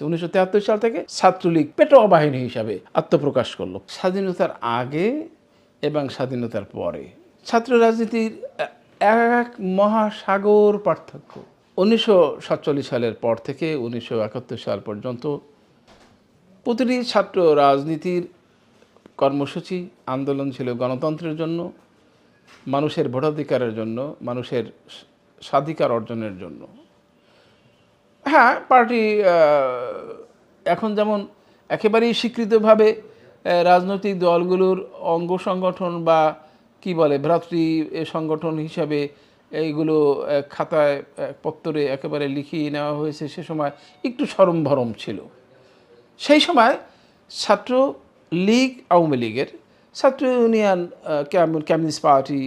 উনিশশো সাল থেকে ছাত্রলীগ পেটোয়া বাহিনী হিসাবে আত্মপ্রকাশ করল। স্বাধীনতার আগে এবং স্বাধীনতার পরে। ছাত্র রাজনীতির এক মহাসাগর পার্থক্য। উনিশশো সাতচল্লিশ সালের পর থেকে উনিশশো একাত্তর সাল পর্যন্ত প্রতিটি ছাত্র রাজনীতির কর্মসূচি আন্দোলন ছিল গণতন্ত্রের জন্য, মানুষের ভোটাধিকারের জন্য, মানুষের স্বাধিকার অর্জনের জন্য। হ্যাঁ পার্টি এখন যেমন একেবারেই স্বীকৃতভাবে রাজনৈতিক দলগুলোর অঙ্গ সংগঠন বা কি বলে, ভ্রাতৃ সংগঠন হিসাবে এইগুলো খাতায় পত্তরে একেবারে লিখিয়ে নেওয়া হয়েছে, সে সময় একটু সরম ভরম ছিল। সেই সময় ছাত্র লীগ, আওয়ামী লীগের, ছাত্র ইউনিয়ন কমিউনিস্ট পার্টি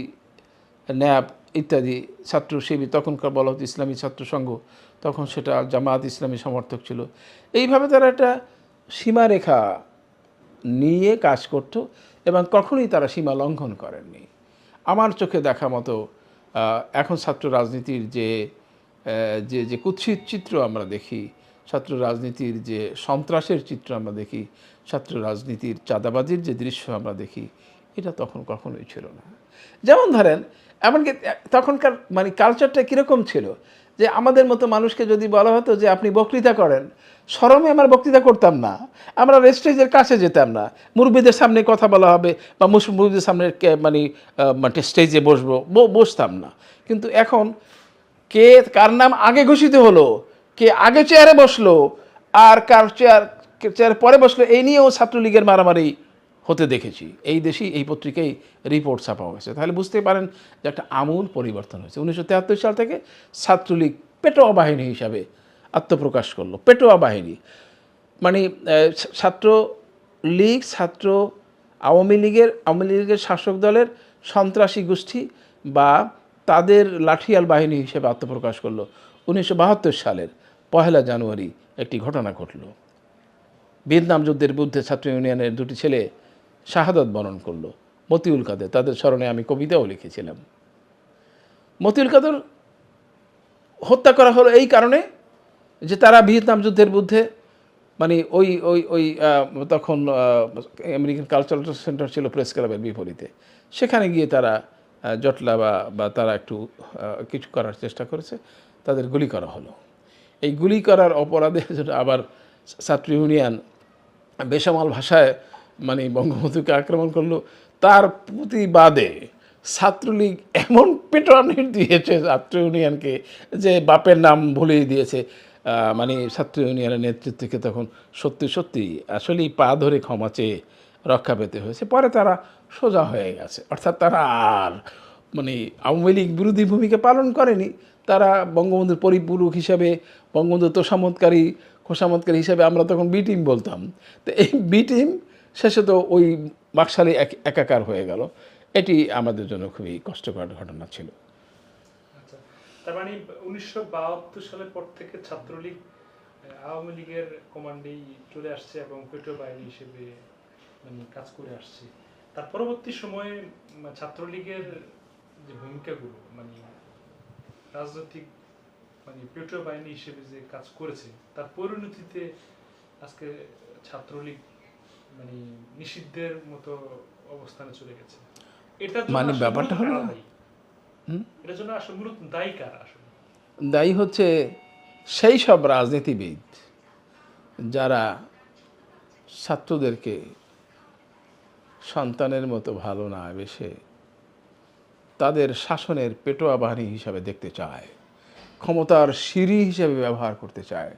ন্যাপ ইত্যাদি ছাত্র শিবির তখনকার বলা হতো ইসলামী ছাত্র সংঘ, তখন সেটা জামাত ইসলামী সমর্থক ছিল। এইভাবে তারা একটা সীমারেখা নিয়ে কাজ করত এবং কখনোই তারা সীমা লঙ্ঘন করেননি। আমার চোখে দেখা মতো এখন ছাত্র রাজনীতির যে যে যে কুৎসিত চিত্র আমরা দেখি, ছাত্র রাজনীতির যে সন্ত্রাসের চিত্র আমরা দেখি, ছাত্র রাজনীতির চাঁদাবাজির যে দৃশ্য আমরা দেখি এটা তখন কখনোই ছিল না। যেমন ধরেন, এমনকি তখনকার মানে কালচারটা কীরকম ছিল যে আমাদের মতো মানুষকে যদি বলা হতো যে আপনি বক্তৃতা করেন, সরমে আমার বক্তৃতা করতাম না, আমরা রেস্টেজের কাছে যেতাম না, মুরব্বীদের সামনে কথা বলা হবে বা মুরব্বীদের সামনে মানে মানে স্টেজে বসবো বসতাম না। কিন্তু এখন কে, কার নাম আগে ঘোষিত হলো, কে আগে চেয়ারে বসল, আর কার চেয়ার চেয়ার পরে বসল, এই নিয়েও ছাত্রলীগের মারামারি হতে দেখেছি। এই দেশেই এই পত্রিকায় রিপোর্ট ছাপা হয়েছে। তাহলে বুঝতে পারেন যে একটা আমূল পরিবর্তন হয়েছে। উনিশশো সাল থেকে ছাত্রলীগ পেটোয়া বাহিনী হিসাবে আত্মপ্রকাশ করল। পেটোয়া বাহিনী। মানে ছাত্র লীগ ছাত্র আওয়ামী লীগের আওয়ামী লীগের শাসক দলের সন্ত্রাসী গোষ্ঠী বা তাদের লাঠিয়াল বাহিনী হিসেবে আত্মপ্রকাশ করল। উনিশশো বাহাত্তর সালের পহেলা জানুয়ারি একটি ঘটনা ঘটলো। ভিয়েতনাম যুদ্ধের বিরুদ্ধে ছাত্র ইউনিয়নের দুটি ছেলে শাহাদত বরণ করল মতিউল কাদের। তাদের স্মরণে আমি কবিতাও লিখেছিলাম। মতিউল কাদের হত্যা করা হলো এই কারণে যে তারা ভিয়েতনাম যুদ্ধের বুদ্ধে মানে ওই ওই ওই তখন আমেরিকান কালচারাল সেন্টার ছিল প্রেস ক্লাবের বিপরীতে। সেখানে গিয়ে তারা জটলা বা বা তারা একটু কিছু করার চেষ্টা করেছে। তাদের গুলি করা হলো। এই গুলি করার অপরাধে আবার ছাত্র ইউনিয়ন বেসামাল ভাষায় মানে বঙ্গবন্ধুকে আক্রমণ করল। তার প্রতিবাদে ছাত্রলীগ এমন পেটানি দিয়েছে ছাত্র ইউনিয়নকে যে বাপের নাম ভুলিয়ে দিয়েছে। মানে ছাত্র ইউনিয়নের নেতৃত্বকে তখন সত্যি সত্যি আসলেই পা ধরে ক্ষমা চেয়ে রক্ষা পেতে হয়েছে। পরে তারা সোজা হয়ে গেছে। অর্থাৎ তারা আর মানে আওয়ামী লীগ বিরোধী ভূমিকা পালন করেনি। তারা বঙ্গবন্ধুর পরিপূরক হিসাবে বঙ্গবন্ধু তোষামতকারী, খোসামতকারী হিসাবে আমরা তখন বি টিম বলতাম। তো এই বি টিম শেষে তো ওই বাকশালে এক, একাকার হয়ে গেল। এটি আমাদের জন্য খুবই কষ্টকর ঘটনা ছিল। আচ্ছা তার মানে উনিশশো বাহাত্তর সালের পর থেকে ছাত্রলীগ আওয়ামী লীগের কমান্ডেই চলে আসছে এবং পেট্রো বাহিনী হিসেবে মানে কাজ করে আসছে। তার পরবর্তী সময়ে ছাত্রলীগের যে ভূমিকাগুলো মানে রাজনৈতিক মানে পেট্রো বাহিনী হিসেবে যে কাজ করেছে, তার পরিণতিতে আজকে ছাত্রলীগ মানে নিষিদ্ধের মতো অবস্থানে চলে গেছে। জন্য মানে ব্যাপারটা হলো-? এটার জন্য আসলে মূলত দায়ী কারা আসলে? দায়ী হচ্ছে সেই সব রাজনীতিবিদ যারা ছাত্রদেরকে সন্তানের মতো ভালো না বেশে তাদের শাসনের পেটোয়া বাহিনী হিসাবে দেখতে চায় ক্ষমতার সিঁড়ি হিসেবে ব্যবহার করতে চায়।